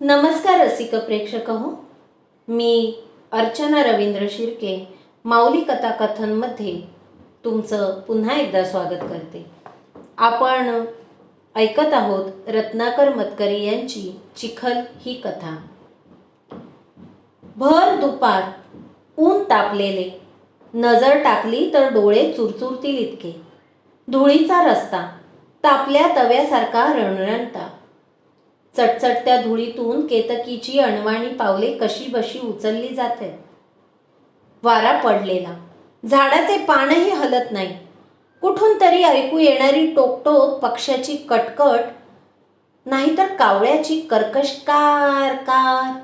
नमस्कार रसिक प्रेक्षक हो मी अर्चना रवींद्र शिर्के माऊली कथा कथनमध्ये तुमचं पुन्हा एकदा स्वागत करते. आपण ऐकत आहोत रत्नाकर मतकरी यांची चिखल ही कथा. भर दुपार ऊन तापलेले. नजर टाकली तर डोळे चुरचुरतील इतके. धुळीचा रस्ता तापल्या तव्यासारखा रणरणता. चटचटत्या धुळीतून केतकीची अणवाणी पावले कशी बशी उचलली जाते? वारा पडलेला. झाडाचे पानही हलत नाही. कुठून तरी ऐकू येणारी टोकटोक पक्ष्याची कटकट नाहीतर कावळ्याची कर्कश कार कार.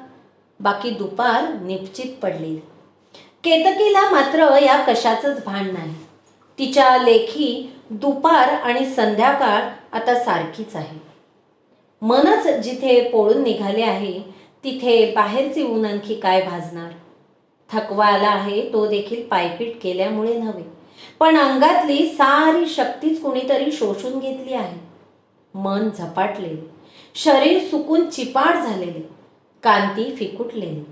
बाकी दुपार निश्चित पडलेली. केतकीला मात्र या कशाचंच भान नाही. तिच्या लेखी दुपार आणि संध्याकाळ आता सारखीच आहे. मनच जिथे पोळून निघाले आहे तिथे बाहेरचे ऊन आणखी काय भाजणार? थकवा आला आहे तो देखील पायपीट केल्यामुळे नव्हे. पण अंगातली सारी शक्तीच कुणीतरी शोषून घेतली आहे. मन झपाटले. शरीर सुकून चिपाट झालेले. कांती फिकुटलेली.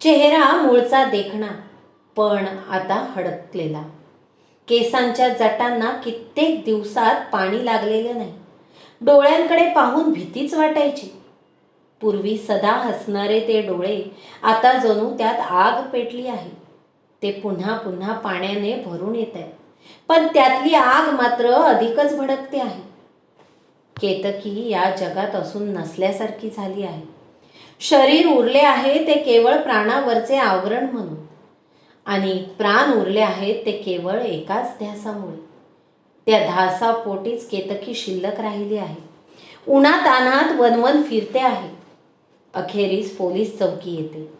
चेहरा मूळचा देखणा पण आता हडकलेला. केसांच्या जटांना कित्येक दिवसात पाणी लागलेलं नाही. डोळ्यांकडे पाहून भीतीच वाटायची. पूर्वी सदा हसणारे ते डोळे आता जणू त्यात आग पेटली आहे. ते पुन्हा पुन्हा पाण्याने भरून येत आहे पण त्यातली आग मात्र अधिकच भडकते आहे. केतकी या जगात असून नसल्यासारखी झाली आहे. शरीर उरले आहे ते केवळ प्राणावरचे आवरण म्हणून. आणि प्राण उरले आहेत ते केवळ एकाच ध्यासामुळे. त्या धासापोटीच केतकी शिल्लक राहिली आहे. उन्हात अनात वनवन फिरते आहे. अखेरीस पोलीस चौकी येते.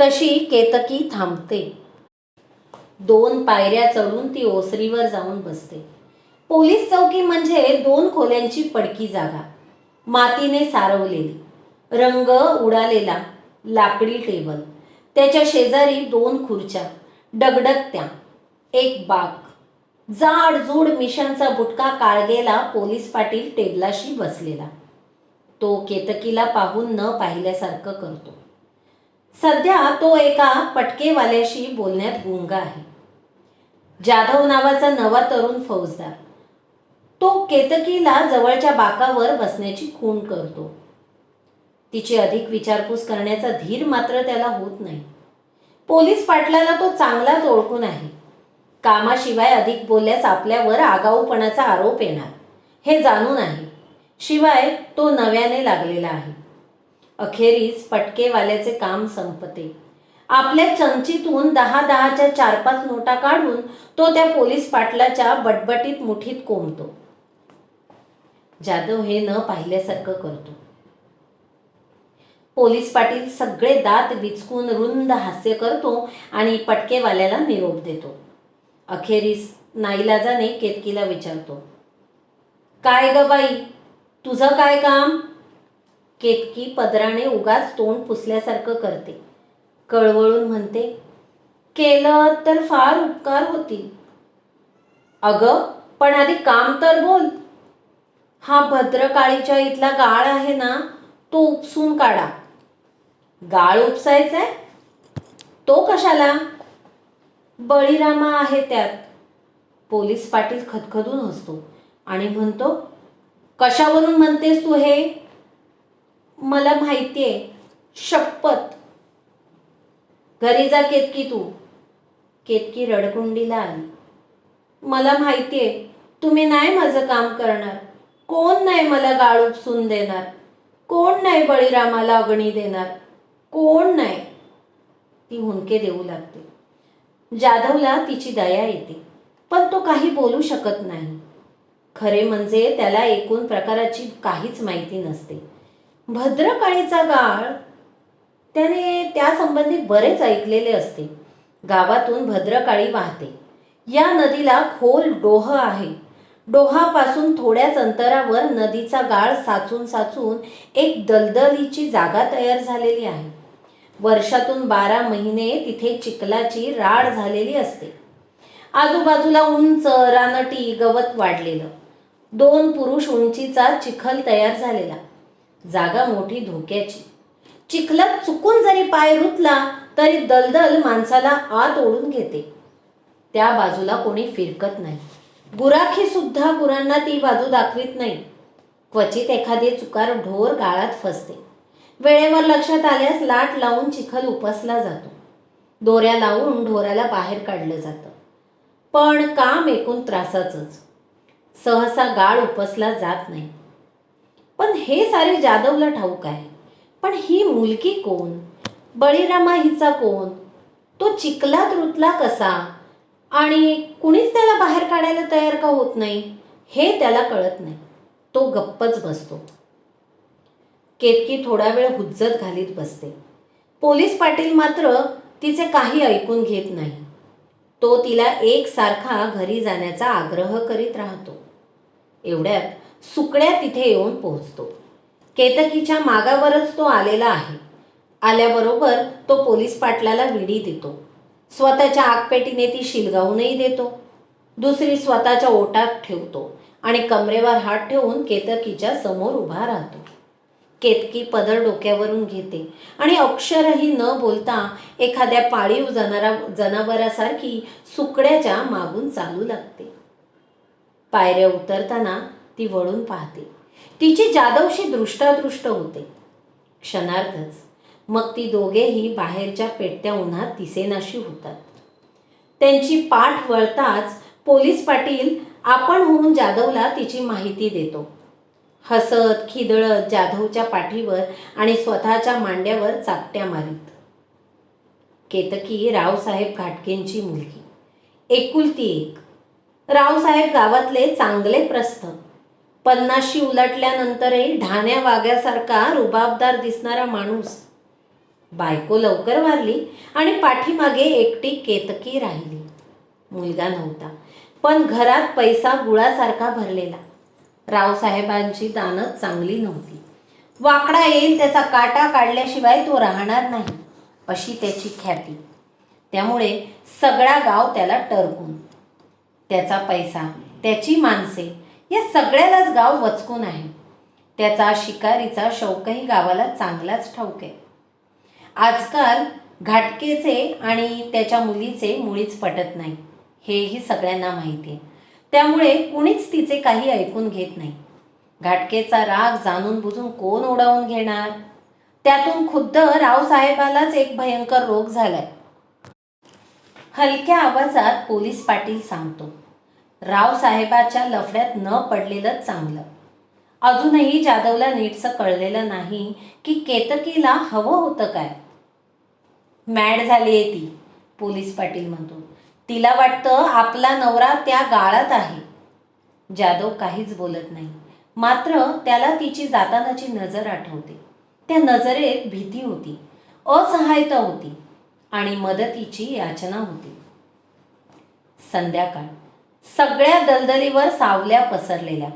तशी केतकी थांबते. दोन पायऱ्या चढून ती ओसरीवर जाऊन बसते. पोलीस चौकी म्हणजे दोन खोल्यांची पडकी जागा. मातीने सारवलेली. रंग उडालेला. लाकडी टेबल. त्याच्या शेजारी दोन खुर्च्या. डगडगत्या. एक बाग. जाड जूड मिशनचा बुटका काळगेला पोलीस पाटील टेबलाशी बसलेला. तो केतकीला पाहून न पाहिल्यासारखं करतो. सध्या तो एका पटकेवाल्याशी बोलण्यात गुंग आहे. जाधव नावाचा नवा तरुण फौजदार. तो केतकीला जवळच्या बाकावर बसण्याची खूण करतो. तिची अधिक विचारपूस करण्याचा धीर मात्र त्याला होत नाही. पोलीस पाटलाला तो चांगलाच ओळखून आहे. कामाशिवाय अधिक बोलल्यास आपल्यावर आगाऊपणाचा आरोप येणार. हे जाणून आहे. शिवाय तो नव्याने लागलेला आहे. अखेरीस पटकेवाल्याचे काम संपते. आपल्या चमचीतून दहा दहाच्या चार पाच नोटा काढून तो त्या पोलीस पाटलाच्या बटबटीत मुठीत कोंबतो. जाधव हे न पाहिल्यासारखं करतो. पोलीस पाटील सगळे दात विचकून रुंद हास्य करतो आणि पटकेवाल्याला निरोप देतो. अखेरीस नाईलाजाने केतकीला विचारतो काय ग बाई? तुझं काय काम? केतकी पदराने उगाच तोंड पुसल्यासारखं करते. कळवळून म्हणते केलं तर फार उपकार होतील. अगं पण आधी काम तर बोल. हा भद्रकाळीच्या इथला गाळ आहे ना तो उपसून काढा. गाळ उपसायचाय? तो कशाला? बळीरामा आहे त्यात. पोलीस पाटील खदखदून हसतो आणि म्हणतो कशावरून म्हणतेस तू हे? मला माहितीये शपथ. घरी जा केतकी तू. केतकी रडकुंडीला आली. मला माहितीये तुम्ही नाही माझं काम करणार. कोण नाही मला गाळ उपसून देणार. कोण नाही बळीरामाला अगणी देणार. कोण नाही. ती हुंके देऊ लागते. जाधवला तिची दया येते पण तो काही बोलू शकत नाही. खरे म्हणजे त्याला एकूण प्रकाराची काहीच माहिती नसते. भद्रकाळीचा गाळ त्याने त्यासंबंधी बरेच ऐकलेले असते. गावातून भद्रकाळी वाहते. या नदीला खोल डोह आहे. डोहापासून थोड्याच अंतरावर नदीचा गाळ साचून साचून एक दलदलीची जागा तयार झालेली आहे. वर्षातून बारा महिने तिथे चिखलाची राड झालेली असते. आजूबाजूला उंच रानटी गवत वाढलेलं. दोन पुरुष उंचीचा चिखल तयार झालेला. जागा मोठी धोक्याची. चिखलात चुकून जरी पाय रुतला तरी दलदल माणसाला आत ओढून घेते. त्या बाजूला कोणी फिरकत नाही. गुराखी सुद्धा गुरांना ती बाजू दाखवित नाही. क्वचित एखादे चुकार ढोर गाळात फसते. वेळेवर लक्षात आल्यास लाट लावून चिखल उपसला जातो. दोऱ्या लावून ढोराला बाहेर काढलं जातं. पण काम एकूण त्रासाचंच. सहसा गाळ उपसला जात नाही. पण हे सारे जाधवला ठाऊक आहे. पण ही मुलगी कोण? बळीरामा हिचा कोण? तो चिखलात रुतला कसा? आणि कुणीच त्याला बाहेर काढायला तयार का होत नाही? हे त्याला कळत नाही. तो गप्पच बसतो. केतकी थोडा वेळ हुज्जत घालीत बसते. पोलीस पाटील मात्र तिचे काही ऐकून घेत नाही. तो तिला एकसारखा घरी जाण्याचा आग्रह करीत राहतो. एवढ्यात सुकड्या तिथे येऊन पोहोचतो. केतकीच्या मागावरच तो आलेला आहे. आल्याबरोबर तो पोलीस पाटलाला विडी देतो. स्वतःच्या आगपेटीने ती शिलगावूनही देतो. दुसरी स्वतःच्या ओटात ठेवतो आणि कमरेवर हात ठेवून केतकीच्या समोर उभा राहतो. केतकी पदर डोक्यावरून घेते. आणि अक्षरही न बोलता एखाद्या पाळीव जनारा जनावरासारखी सुकड्याच्या मागून चालू लागते. पायऱ्या उतरताना ती वळून पाहते. तिची जादवशी दृष्टादृष्ट होते. क्षणार्थच मग ती दोघेही बाहेरच्या पेटत्या उन्हात दिसेनाशी होतात. त्यांची पाठ वळताच पोलीस पाटील आपण होऊन जाधवला तिची माहिती देतो. हसत खिदळत जाधवच्या पाठीवर आणि स्वतःच्या मांड्यावर चाकट्या मारीत. केतकी रावसाहेब घाटकेंची मुलगी. एकुलती एक. रावसाहेब गावातले चांगले प्रस्थ. पन्नाशी उलटल्यानंतरही ढाण्या वाग्यासारखा रुबाबदार दिसणारा माणूस. बायको लवकर वारली आणि पाठीमागे एकटी केतकी राहिली. मुलगा नव्हता पण घरात पैसा गुळासारखा भरलेला. रावसाहेबांची दानत चांगली नव्हती. वाकडा येईल त्याचा काटा काढल्याशिवाय तो राहणार नाही अशी त्याची ख्याती. त्यामुळे सगळा गाव त्याला टरकून. त्याचा पैसा त्याची माणसे या सगळ्यालाच गाव वचकून आहे. त्याचा शिकारीचा शौकही गावाला चांगलाच ठाऊक आहे. आजकाल घाटकेचे आणि त्याच्या मुलीचे मुळीच पटत नाही हेही सगळ्यांना माहिती आहे. त्यामुळे कुणीच तिचे काही ऐकून घेत नाही. घाटकेचा राग जाणून बुजून कोण ओढावून घेणार? त्यातून खुद्द रावसाहेबालाच एक भयंकर रोग झालाय. हलक्या आवाजात पोलीस पाटील सांगतो रावसाहेबाच्या लफड्यात न पडलेलं चांगलं. अजूनही जाधवला नीटचं कळलेलं नाही की केतकीला हवं होतं काय. मॅड झाली आहे ती पोलीस पाटील म्हणतो. तिला वाटतं आपला नवरा त्या गाळात आहे. जाधव काहीच बोलत नाही. मात्र त्याला तिची जातानाची नजर आठवते. त्या नजरेत भीती होती. असहायता होती. आणि मदतीची याचना होती. संध्याकाळ. सगळ्या दलदलीवर सावल्या पसरलेल्या.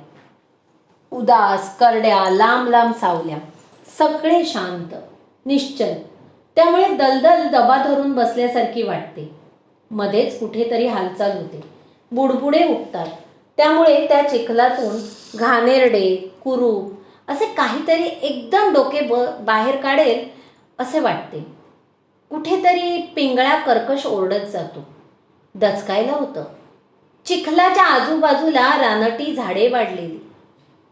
उदास करड्या लांब लांब सावल्या. सगळे शांत निश्चल. त्यामुळे दलदल दबा धरून बसल्यासारखी वाटते. मध्येच कुठेतरी हालचाल होते. बुडबुडे उठतात. त्यामुळे त्या चिखलातून घाणेरडे कुरूप असे काहीतरी एकदम डोके ब बाहेर काढेल असे वाटते. कुठेतरी पिंगळा कर्कश ओरडत जातो. दचकायला होतं. चिखलाच्या आजूबाजूला रानटी झाडे वाढलेली.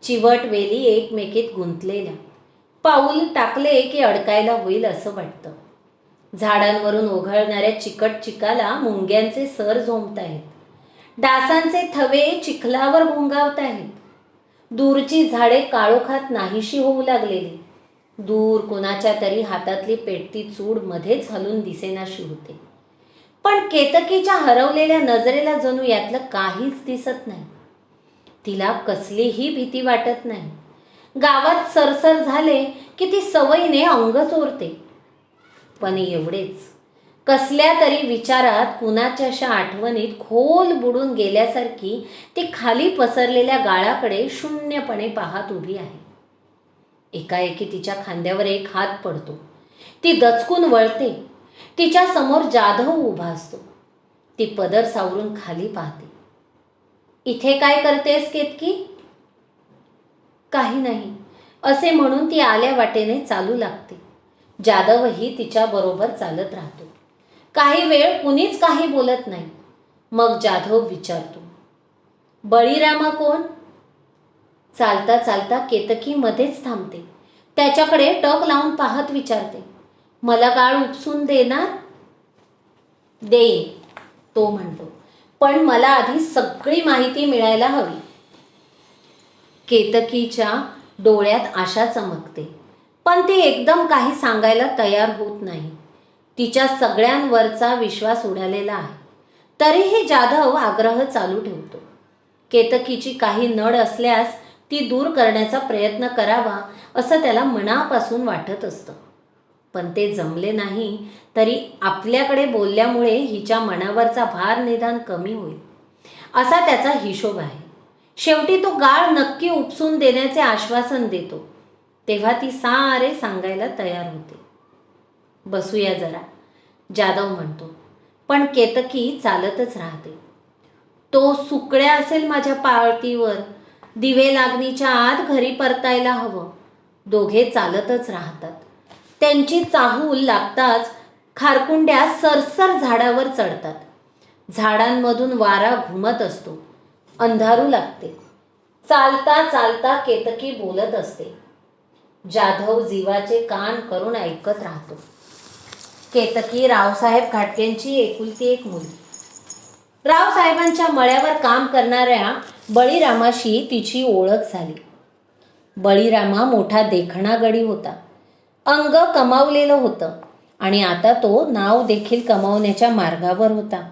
चिवट वेली एकमेकीत गुंतलेल्या. पाऊल टाकले की अडकायला होईल असं वाटतं. झाडांवरून ओघळणाऱ्या चिकट चिकाला मुंग्यांचे सर झोंबत आहेत डासांचे थवे चिखलावर भोंगावत आहेत दूरची झाडे काळोखात नाहीशी होऊ लागलेली. दूर कोणाच्या तरी हातातली पेटती चूड मध्येच हलून दिसेनाशी होते. पण केतकीच्या हरवलेल्या नजरेला जणू यातलं काहीच दिसत नाही. तिला कसलीही भीती वाटत नाही. गावात सरसर झाले की ती सवयीने अंग चोरते. पण एवढेच. कसल्या तरी विचारात कुणाच्याशा आठवणीत खोल बुडून गेल्यासारखी ती खाली पसरलेल्या गाळाकडे शून्यपणे पाहत उभी आहे. एकाएकी तिच्या खांद्यावर एक हात पडतो. ती दचकून वळते. तिच्या समोर जाधव उभा असतो. ती पदर सावरून खाली पाहते. इथे काय करतेस केतकी? काही नाही. असे म्हणून ती आल्या वाटेने चालू लागते. जाधवही तिच्याबरोबर चालत राहतो. काही वेळ कुणीच काही बोलत नाही. मग जाधव विचारतो बळीरामा कोण? चालता चालता केतकी मध्येच थांबते. त्याच्याकडे टक लावून पाहत विचारते मला गाळ उपसून देणार? दे तो म्हणतो पण मला आधी सगळी माहिती मिळायला हवी. केतकीच्या डोळ्यात आशा चमकते. पण ती एकदम काही सांगायला तयार होत नाही. तिच्या सगळ्यांवरचा विश्वास उडालेला आहे. तरीही जाधव आग्रह चालू ठेवतो. केतकीची काही नड असल्यास ती दूर करण्याचा प्रयत्न करावा असं त्याला मनापासून वाटत असतं. पण ते जमले नाही तरी आपल्याकडे बोलल्यामुळे हिच्या मनावरचा भार निदान कमी होईल. असा त्याचा हिशोब आहे. शेवटी तो गाळ नक्की उपसून देण्याचे आश्वासन देतो. तेव्हा ती सारे सांगायला तयार होते. बसूया जरा जाधव म्हणतो. पण केतकी चालतच राहते. तो सुकड्या असेल माझ्या पाळतीवर दिवे लागणीच्या आत घरी परतायला हवं. दोघे चालतच राहतात. त्यांची चाहूल लागताच खारकुंड्या सरसर झाडावर चढतात. झाडांमधून वारा घुमत असतो. अंधारू लागते. चालता चालता केतकी बोलत असते. जाधव जीवाचे कान करून ऐकत राहतो. केतकी रावसाहेब घाटकेंची एकुलती एक मुलगी रावसाहेबांच्या मळ्यावर काम करणाऱ्या बळीरामाशी तिची ओळख झाली. बळीरामा मोठा देखणा गडी होता. अंग कमावलेलं होतं आणि आता तो नाव देखील कमावण्याच्या मार्गावर होता.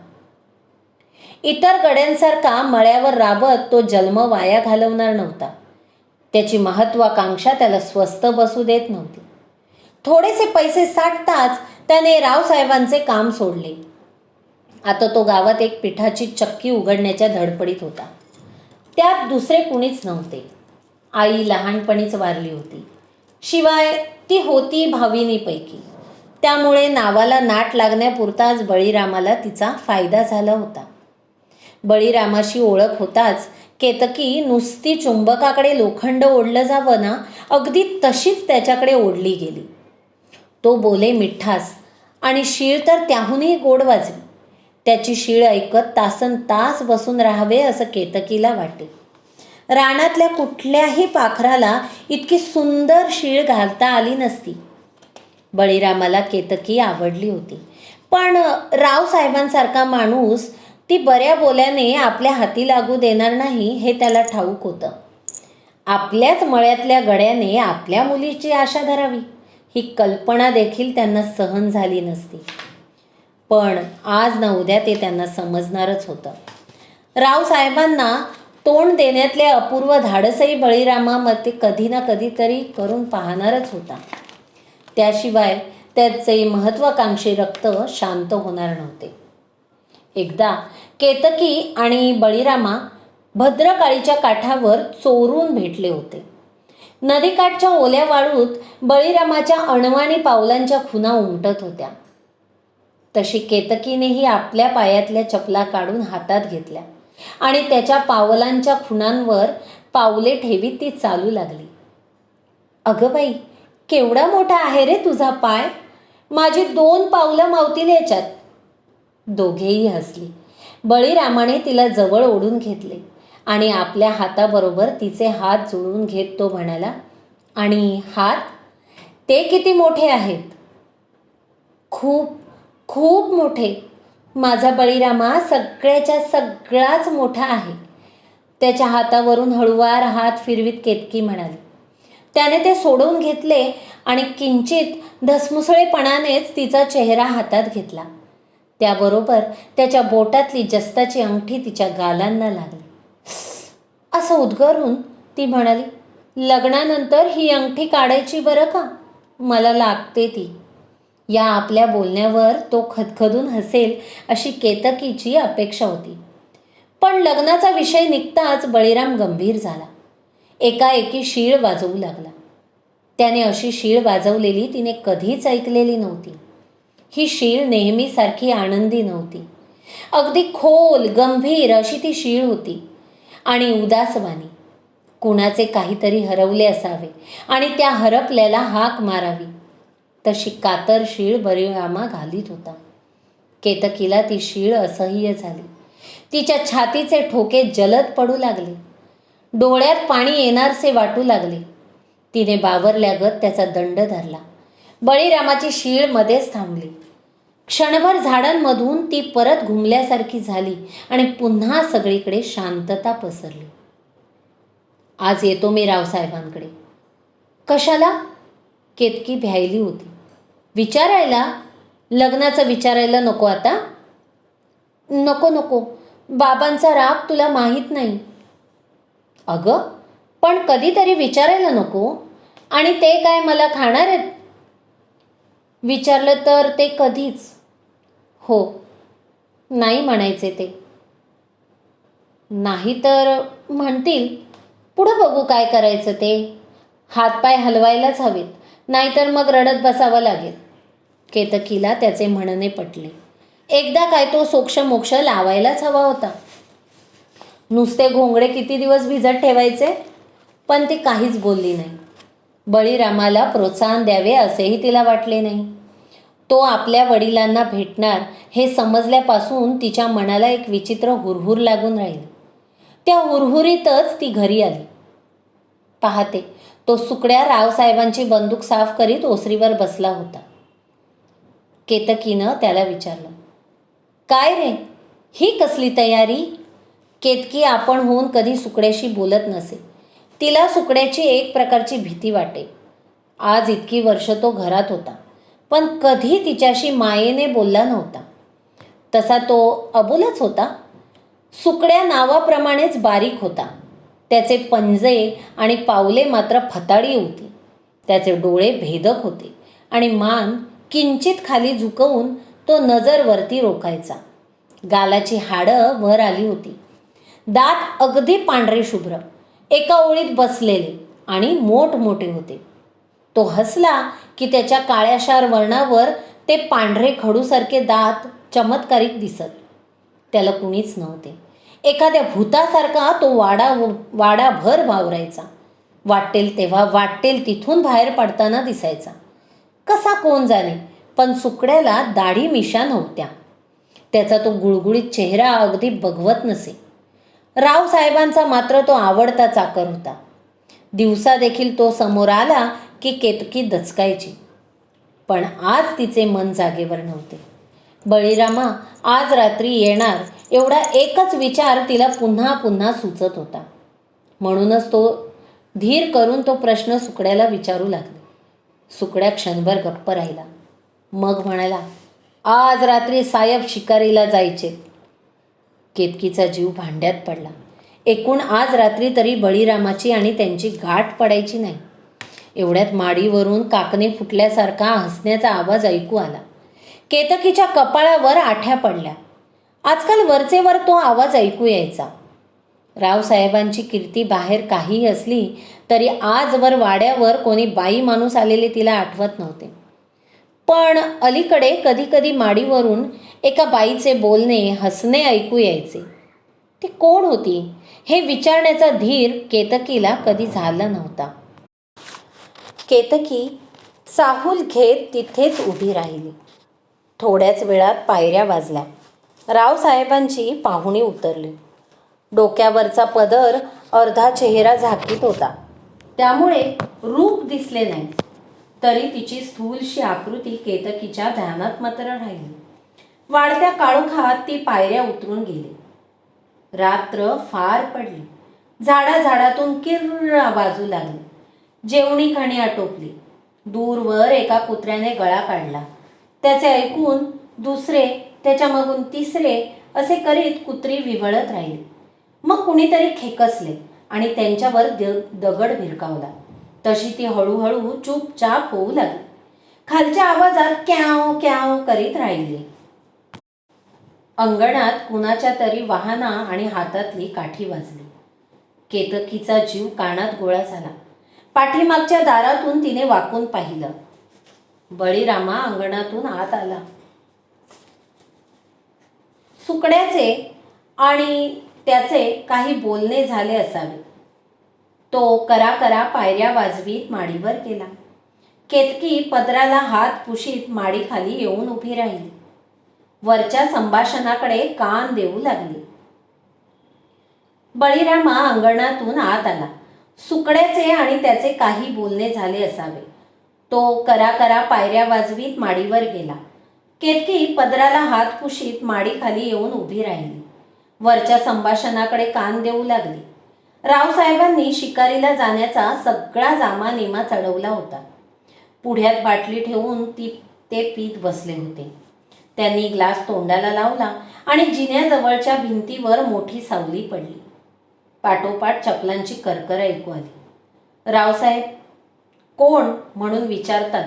इतर गड्यांसारखा मळ्यावर राबत तो जन्म वाया घालवणार नव्हता. त्याची महत्वाकांक्षा त्याला स्वस्त बसू देत नव्हती. थोडेसे पैसे साठताच त्याने रावसाहेबांचे काम सोडले. आता तो गावात एक पिठाची चक्की उघडण्याच्या धडपडीत होता. त्यात दुसरे कुणीच नव्हते. आई लहानपणीच वारली होती. शिवाय ती होती भाविनीपैकी. त्यामुळे नावाला नाट लागण्यापुरताच बळीरामाला तिचा फायदा झाला होता. बळीरामाशी ओळख होताच केतकी नुसती चुंबकाकडे लोखंड ओढलं जावं ना अगदी तशीच त्याच्याकडे ओढली गेली. तो बोले मिठास. आणि शीळ तर त्याहूनही गोड वाजली. त्याची शीळ ऐकत तासन तास बसून राहावे असं केतकीला वाटे. रानातल्या कुठल्याही पाखराला इतकी सुंदर शीळ घालता आली नसती. बळीरामाला केतकी आवडली होती. पण रावसाहेबांसारखा माणूस ती बऱ्या बोल्याने आपल्या हाती लागू देणार नाही हे त्याला ठाऊक होतं. आपल्याच मळ्यातल्या गड्याने आपल्या मुलीची आशा धरावी. ही कल्पना देखील त्यांना सहन झाली नसती. पण आज ना उद्या ते त्यांना समजणारच होतं. रावसाहेबांना तोंड देण्यातले अपूर्व धाडसही बळीरामामध्ये कधी ना कधीतरी करून पाहणारच होता. त्याशिवाय त्याचे महत्त्वाकांक्षी रक्त शांत होणार नव्हते. एकदा केतकी आणि बळीरामा भद्रकाळीच्या काठावर चोरून भेटले होते. नदीकाठच्या ओल्या वाळूत बळीरामाच्या अणवाणी पावलांच्या खुना उमटत होत्या. तशी केतकीनेही आपल्या पायातल्या चपला काढून हातात घेतल्या आणि त्याच्या पावलांच्या खुणांवर पावले ठेवीत ती चालू लागली. अगं बाई केवढा मोठा आहे रे तुझा पाय? माझी दोन पावलं मावतील याच्यात. दोघेही हसली. बळीरामाने तिला जवळ ओढून घेतले आणि आपल्या हाताबरोबर तिचे हात जुळवून घेत तो म्हणाला आणि हात? ते किती मोठे आहेत? खूप खूप मोठे. माझा बळीरामा सगळ्याच्या सगळाच मोठा आहे. त्याच्या हातावरून हळुवार हात फिरवीत केतकी म्हणाली. त्याने ते सोडून घेतले आणि किंचित धसमुसळेपणानेच तिचा चेहरा हातात घेतला. त्याबरोबर त्याच्या बोटातली जस्ताची अंगठी तिच्या गालांना लागली. असं उद्गारून ती म्हणाली लग्नानंतर ही अंगठी काढायची बरं का? मला लागते ती. या आपल्या बोलण्यावर तो खदखदून हसेल अशी केतकीची अपेक्षा होती. पण लग्नाचा विषय निघताच बळीराम गंभीर झाला. एकाएकी शीळ वाजवू लागला. त्याने अशी शीळ वाजवलेली तिने कधीच ऐकलेली नव्हती. ही शीळ नेहमीसारखी आनंदी नव्हती. अगदी खोल गंभीर अशी ती शीळ होती. आणि उदासवानी कुणाचे काहीतरी हरवले असावे आणि त्या हरपल्याला हाक मारावी. तशी कातर शीळ बरिरामा घालीत होता. केतकीला ती शीळ असह्य झाली. तिच्या छातीचे ठोके जलद पडू लागले. डोळ्यात पाणी येणारसे वाटू लागले. तिने बावरल्यागत त्याचा दंड धरला. बळीरामाची शीळ मध्येच थांबली. क्षणभर झाडांमधून ती परत घुमल्यासारखी झाली आणि पुन्हा सगळीकडे शांतता पसरली. आज येतो मी रावसाहेबांकडे. कशाला? केतकी भ्यायली होती. विचारायला? लग्नाचं विचारायला नको आता? नको नको. बाबांचा राग तुला माहीत नाही. अगं पण कधीतरी विचारायला नको. आणि ते काय मला खाणार आहेत? विचारलं तर ते कधीच हो नाही म्हणायचे ते. नाही तर म्हणतील पुढं बघू काय करायचं ते. हातपाय हलवायलाच हवेत नाहीतर मग रडत बसावं लागेल. केतकीला त्याचे म्हणणे पटले. एकदा काय तो सोक्ष मोक्ष लावायलाच हवा होता. नुसते घोंगडे किती दिवस भिजत ठेवायचे? पण ती काहीच बोलली नाही. बळीरामाला प्रोत्साहन द्यावे असेही तिला वाटले नाही. तो आपल्या वडिलांना भेटणार हे समजल्यापासून तिच्या मनाला एक विचित्र हुरहुर लागून राहील. त्या हुरहुरीतच ती घरी आली. पाहते तो सुकड्या रावसाहेबांची बंदूक साफ करीत ओसरीवर बसला होता. केतकीनं त्याला विचारलं काय रे? ही कसली तयारी? केतकी आपण होऊन कधी सुकड्याशी बोलत नसे. तिला सुकड्याची एक प्रकारची भीती वाटे. आज इतकी वर्ष तो घरात होता पण कधी तिच्याशी मायेने बोलला नव्हता. तसा तो अबोलच होता. सुकड्या नावाप्रमाणेच बारीक होता. त्याचे पंजे आणि पावले मात्र फताडी होती. त्याचे डोळे भेदक होते आणि मान किंचित खाली झुकवून तो नजरवरती रोखायचा. गालाची हाडं वर आली होती. दात अगदी पांढरे शुभ्र. एका ओळीत बसलेले आणि मोठमोठे होते. तो हसला की त्याच्या काळ्याशार वर्णावर ते पांढरे खडूसारखे दात चमत्कारिक दिसत. त्याला कुणीच नव्हते. एखाद्या भूतासारखा तो वाडा वाडाभर वावरायचा. वाटेल तेव्हा वाटेल तिथून बाहेर पडताना दिसायचा. कसा कोण जाणे पण सुकड्याला दाढी मिशा नव्हत्या. त्याचा तो गुळगुळीत चेहरा अगदी बघवत नसे. रावसाहेबांचा मात्र तो आवडता चाकर होता. दिवसा देखील तो समोर आला की केतकी दचकायची. पण आज तिचे मन जागेवर नव्हते. बळीरामा आज रात्री येणार एवढा एकच विचार तिला पुन्हा पुन्हा सुचत होता. म्हणूनच तो धीर करून तो प्रश्न सुकड्याला विचारू लागले. सुकड्या क्षणभर गप्प राहिला. मग म्हणाला आज रात्री साहेब शिकारीला जायचे केतकीचा जीव भांड्यात पडला. एकूण आज रात्री तरी बळीरामाची आणि त्यांची गाठ पडायची नाही. एवढ्यात माडीवरून काकणे फुटल्यासारखा हसण्याचा आवाज ऐकू आला. केतकीच्या कपाळावर आठ्या पडल्या. आजकाल वरचेवर तो आवाज ऐकू यायचा. रावसाहेबांची कीर्ती बाहेर काहीही असली तरी आजवर वाड्यावर कोणी बाई माणूस आलेले तिला आठवत नव्हते. पण अलीकडे कधीकधी माडीवरून एका बाईचे बोलणे हसणे ऐकू यायचे. ती कोण होती? हे विचारण्याचा धीर केतकीला कधी झाला नव्हता. केतकी चाहूल घेत तिथेच उभी राहिली. थोड्याच वेळात पायऱ्या वाजल्या. रावसाहेबांची पाहुणी उतरली. डोक्यावरचा पदर अर्धा चेहरा झाकीत होता. त्यामुळे रूप दिसले नाही. तरी तिची स्थूलशी आकृती केतकीच्या ध्यानात मात्र राहिली. वाढत्या काळोखात ती पायऱ्या उतरून गेली. रात्र फार पडली. झाडा झाडातून किर्र बाजू लागली. जेवणी खाणी आटोपली. दूरवर एका कुत्र्याने गळा काढला. त्याचे ऐकून दुसरे त्याच्या मागून तिसरे असे करीत कुत्री विवळत राहिली. मग कुणीतरी खेकसले आणि त्यांच्यावर दगड भिरकावला. तशी ती हळूहळू चुपचाप होऊ लागली. खालच्या आवाजात क्याव क्याव करीत राहिली. अंगणात कुणाच्या तरी वाहना आणि हातातली काठी वाजली. केतकीचा जीव कानात गोळा झाला. पाठीमागच्या दारातून तिने वाकून पाहिलं. बळीरामा अंगणातून आत आला. सुकड्याचे आणि त्याचे काही बोलणे झाले असावे. तो करा करा पायऱ्या वाजवीत माडीवर गेला. केतकी पदराला हात पुशीत माडीखाली येऊन उभी राहिली. वरच्या संभाषणाकडे कान देऊ लागली. बळीरामा अंगणातून आत आला. सुकड्याचे आणि त्याचे काही बोलणे झाले असावे. तो करा करा पायऱ्या वाजवीत माडीवर गेला. केतकी पदराला हात पुशीत माडीखाली येऊन उभी राहिली. वरच्या संभाषणाकडे कान देऊ लागली. रावसाहेबांनी शिकारीला जाण्याचा सगळा जामानिमा चढवला होता. पुढ्यात बाटली ठेवून ती ते पीत बसले होते. त्यांनी ग्लास तोंडाला लावला आणि जिन्याजवळच्या भिंतीवर मोठी सावली पडली. पाठोपाठ चपलांची करकर ऐकू आली. रावसाहेब कोण? म्हणून विचारतात.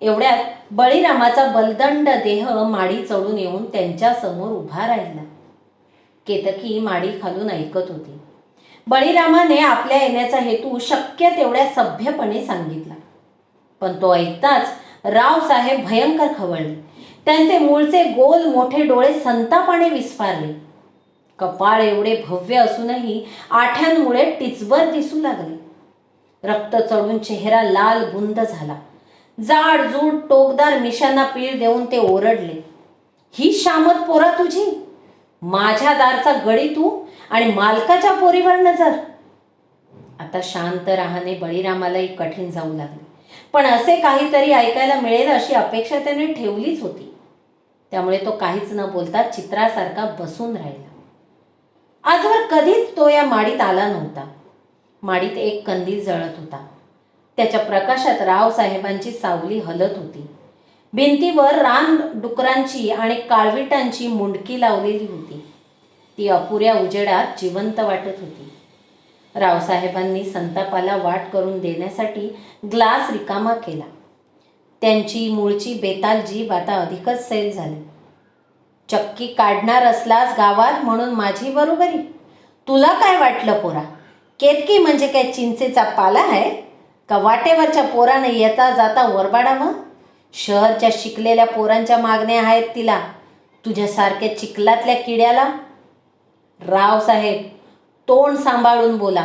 एवढ्यात बळीरामाचा बलदंड देह माडी चढून येऊन त्यांच्यासमोर उभा राहिला. केतकी माडी खालून ऐकत होती. बळीरामाने आपल्या येण्याचा हेतू शक्य तेवढ्या सभ्यपणे सांगितला. पण तो ऐकताच रावसाहेब भयंकर खवळले. त्यांचे मूळचे गोल मोठे डोळे संतापाने विस्फारले. कपाळ एवढे भव्य असूनही आठ्यांमुळे टिचबर दिसू लागले. रक्त चढून चेहरा लाल बुंद झाला. जाड जूड टोकदार मिशांना पीळ देऊन ते ओरडले. ही शामत पोरा तुझी? माझ्या दारचा गडी तू? आणि मालकाच्या पोरीवर नजर आता शांत राहणे बळीरामालाही कठीण जाऊ लागले. पण असे काहीतरी ऐकायला मिळेल अशी अपेक्षा त्याने ठेवलीच होती. त्यामुळे तो काहीच न बोलता चित्रासारखा बसून राहिला. आजवर कधीच तो या माडीत आला नव्हता. माडीत एक कंदील जळत होता. त्याच्या प्रकाशात रावसाहेबांची सावली हलत होती. भिंतीवर रान डुकरांची आणि काळविटांची मुंडकी लावलेली होती. ती अपुऱ्या उजेडात जिवंत वाटत होती. रावसाहेबांनी संतापाला वाट करून देण्यासाठी ग्लास रिकामा केला. त्यांची मूळची बेताल जीभ आता अधिकच सैल झाली. चक्की काढणार असलास गावात म्हणून माझी बरोबरी. तुला काय वाटलं पोरा? केतकी म्हणजे काय चिंचेचा पाला आहे? का वाटेवरच्या पोराने येता जाता वरबाडावं शहरच्या शिकलेल्या पोरांच्या मागण्या आहेत तिला. तुझ्यासारख्या चिखलातल्या किड्याला रावसाहेब तोंड सांभाळून बोला.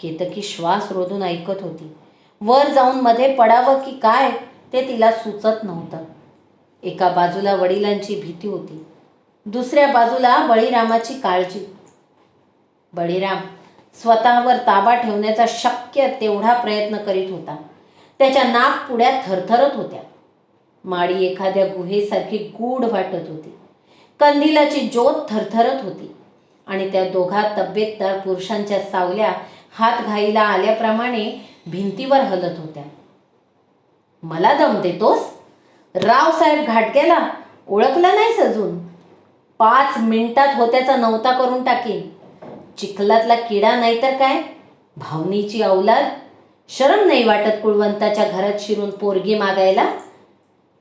केतकी श्वास रोधून ऐकत होती. वर जाऊन मध्ये पडावं की काय ते तिला सुचत नव्हतं. एका बाजूला वडिलांची भीती होती. दुसऱ्या बाजूला बळीरामाची काळजी. बळीराम स्वतःवर ताबा ठेवण्याचा शक्य तेवढा प्रयत्न करीत होता. त्याच्या नाक पुड्या थरथरत होत्या. माडी एखाद्या गुहेसारखी गूढ वाटत होती. कंदिलाची ज्योत थरथरत होती. आणि त्या दोघा तब्येतदार पुरुषांच्या सावल्या हात घाईला आल्याप्रमाणे भिंतीवर हलत होत्या. मला दम देतोस? रावसाहेब घाटक्याला ओळखला नाहीस अजून? पाच मिनिटात होत्याचा नव्हता करून टाकेन. चिखलातला किडा नाही तर काय? भावनीची अवलाद? शरम नाही वाटत कुळवंताच्या घरात शिरून पोरगी मागायला?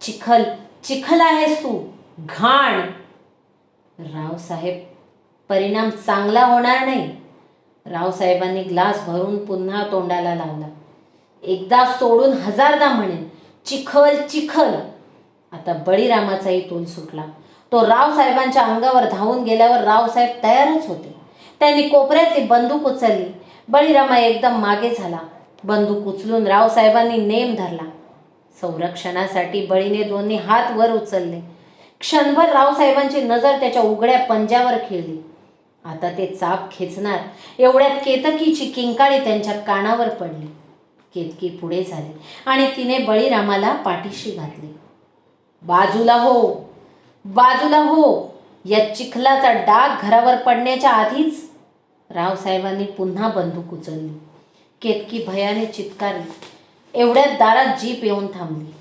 चिखल चिखल आहेस तू घाण. रावसाहेब परिणाम चांगला होणार नाही. रावसाहेबांनी ग्लास भरून पुन्हा तोंडाला लावला. एकदा सोडून हजारदा म्हणेन चिखल चिखल. आता बळीरामाचाही तोल सुटला. तो रावसाहेबांच्या अंगावर धावून गेल्यावर रावसाहेब तयारच होते. त्यांनी कोपऱ्यातली बंदूक उचलली. बळीरामा एकदम मागे झाला. बंदूक उचलून रावसाहेबांनी नेम धरला. संरक्षणासाठी बळीने दोन्ही हात वर उचलले. क्षणभर रावसाहेबांची नजर त्याच्या उघड्या पंजावर खेळली. आता ते चाप खेचणार. एवढ्यात केतकीची किंकाळी त्यांच्या कानावर पडली. केतकी पुढे झाली आणि तिने बळीरामाला पाठीशी घातली. बाजूला हो बाजूला हो या चिखलाचा डाग घरावर पडण्याच्या आधीच रावसाहेबांनी पुन्हा बंदूक उचलली. केतकी भयाने चित्कारली एवढ्यात दारात जीप येऊन थांबली.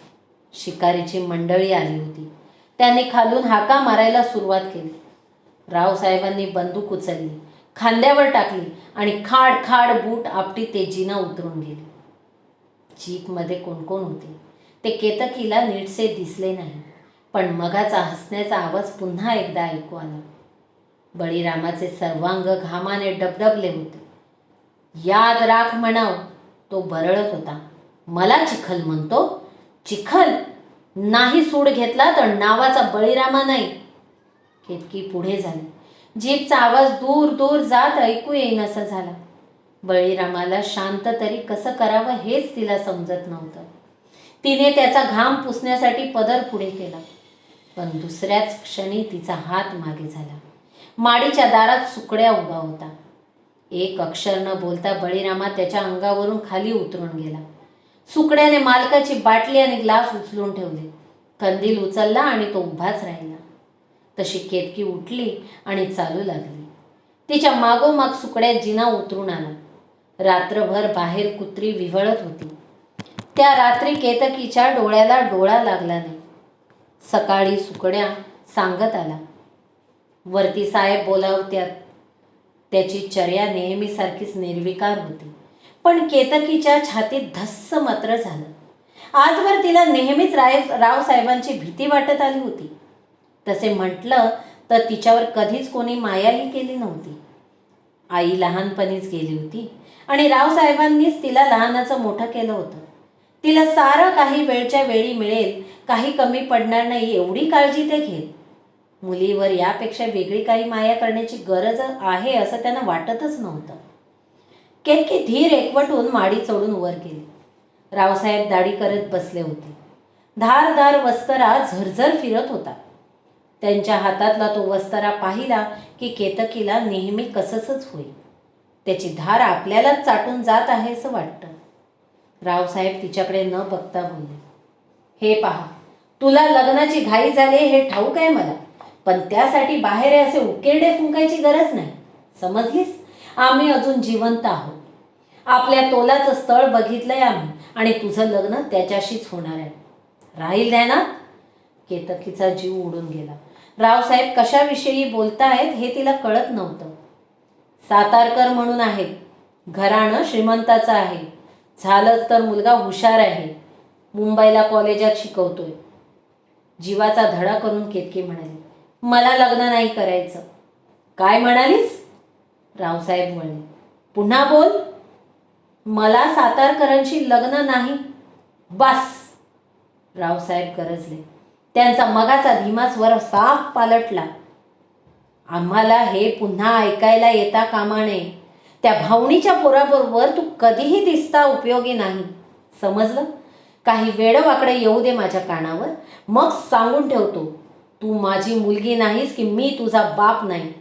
शिकारीची मंडळी आली होती. त्याने खालून हाका मारायला सुरुवात केली. रावसाहेबांनी बंदूक उचलली खांद्यावर टाकली आणि खाड खाड बूट आपटी तेजीनं उतरून गेली. जीपमध्ये कोण कोण होते? ते केतकीला नीटसे दिसले नाही पण मगाचा हसण्याचा आवाज पुन्हा एकदा ऐकू आला. बळीरामाचे सर्वांग घामाने डबडबले होते. याद राख म्हणाव तो बरळत होता. मला चिखल म्हणतो? चिखल? नाही सूड घेतला तर नावाचा बळीरामा नाही. केतकी पुढे झाली. जीपचा आवाज दूर दूर जात ऐकू येईनासा झाला. बळीरामाला शांत तरी कसं करावं हेच तिला समजत नव्हतं. तिने त्याचा घाम पुसण्यासाठी पदर पुढे केला. पण दुसऱ्याच क्षणी तिचा हात मागे झाला. माडीच्या दारात सुकड्या उभा होता. एक अक्षर न बोलता बळीरामा त्याच्या अंगावरून खाली उतरून गेला. सुकड्याने मालकाची बाटली आणि ग्लास उचलून ठेवले. कंदील उचलला आणि तो उभाच राहिला. तशी केतकी उठली आणि चालू लागली. तिच्या मागोमाग सुकड्यात जिना उतरून आला रात्रभर बाहेर कुत्री विव्हळत होती. त्या रात्री केतकीच्या डोळ्याला डोळा लागला नाही सकाळी सुकड्या सांगत आला वरती साहेब बोलावत्यात. त्याची चर्या नेहमीसारखीच निर्विकार होती. पण केतकीच्या छातीत धस्स मात्र झालं. आजवर तिला नेहमीच राय रावसाहेबांची भीती वाटत आली होती. तसे म्हटलं तर तिच्यावर कधीच कोणी मायाही केली नव्हती. आई लहानपणीच गेली होती आणि रावसाहेबांनीच तिला लहानाचं मोठं केलं होतं. तिला सारं काही वेळच्या वेळी मिळेल काही कमी पडणार नाही एवढी काळजी ते घेत. मुलीवर यापेक्षा वेगळी काही माया करण्याची गरज आहे असं त्यांना वाटतच नव्हतं. केतकी धीर एकवटून माडी चढून वर गेली. रावसाहेब दाढी करत बसले होते. धारदार वस्तरा झरझर फिरत होता. त्यांच्या हातातला तो वस्तारा पाहिला की केतकीला नेहमी कसंच होईल. त्याची धार आपल्यालाच चाटून जात आहे असं वाटतं. रावसाहेब तिच्याकडे न बघता बोलले हे पहा तुला लग्नाची घाई झाली हे ठाऊक आहे मला पण त्यासाठी बाहेर असे उकेरडे फुंकायची गरज नाही. समजलीस? आम्ही अजून जिवंत आहोत. आपल्या तोलाचं स्थळ बघितलंय आम्ही आणि तुझं लग्न त्याच्याशीच होणार आहे. राहील ना केतकीचा जीव उडून गेला. रावसाहेब कशाविषयी बोलतायत हे तिला कळत नव्हतं. सातारकर म्हणून आहेत. घराणं श्रीमंताचं आहे. झालं तर मुलगा हुशार आहे. मुंबईला कॉलेजात शिकवतोय. जीवाचा धडा करून केतकी म्हणाली मला लग्न नाही करायचं. काय म्हणालीस? रावसाहेब म्हणले पुन्हा बोल. मला सातारकरांशी लग्न नाही. बस. रावसाहेब गरजले. त्यांचा मगाचा धीमा स्वर साफ पालटला. आम्हाला हे पुन्हा ऐकायला येता कामा नये. त्या भावणीच्या पोराबरोबर तू कधीही दिसता उपयोगी नाही. समजलं? काही वेडवाकडे येऊ दे माझ्या कानावर. मग सांगून ठेवतो. तू माझी मुलगी नाहीस की मी तुझा बाप नाही.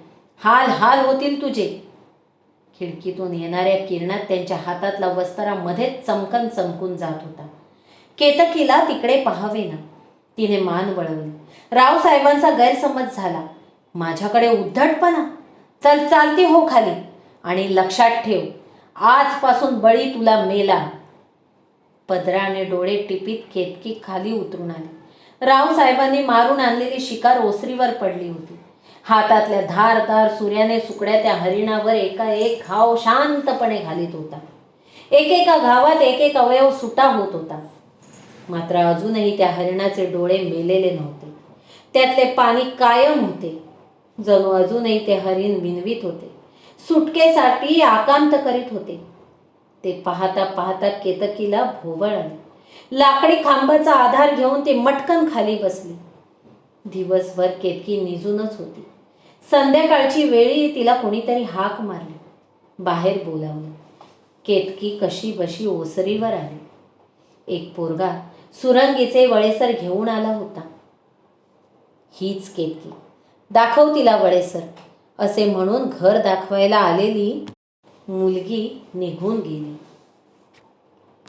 हाल हाल होतील तुझे. खिडकीतून येणाऱ्या किरणात त्यांच्या हातातला वस्तरा मध्येच चमकन चमकून जात होता. केतकीला तिकडे पाहावे ना. तिने मान वळवली. रावसाहेबांचा गैरसमज झाला. माझ्याकडे उद्धटपणा. चल चालती हो खाली. आणि लक्षात ठेव आजपासून बळी तुला मेला. पदराने डोळे टिपीत केतकी खाली उतरून आली. रावसाहेबांनी मारून आणलेली शिकार ओसरीवर पडली होती. हातातल्या धारदार सूर्याने सुकड्या त्या हरिणावर एका एक घाव शांतपणे घालीत होता. एकेका घावात एक एक अवयव सुटा होत होता. मात्र अजूनही त्या हरिणाचे डोळे मेलेले नव्हते. त्यातले पाणी कायम होते. जणू अजूनही ते हरिण विनवीत होते. सुटकेसाठी आकांत करीत होते. ते पाहता पाहता केतकीला भोवळ आली. लाकडी खांबाचा आधार घेऊन ते मटकन खाली बसली. दिवसभर केतकी निजूनच होती. संध्याकाळची वेळी तिला कोणीतरी हाक मारली. बाहेर बोलावलं. केतकी कशी बशी ओसरीवर आली. एक पोरगा सुरंगीचे वळेसर घेऊन आला होता. हीच केतकी. दाखव तिला वळेसर. असे म्हणून घर दाखवायला आलेली मुलगी निघून गेली.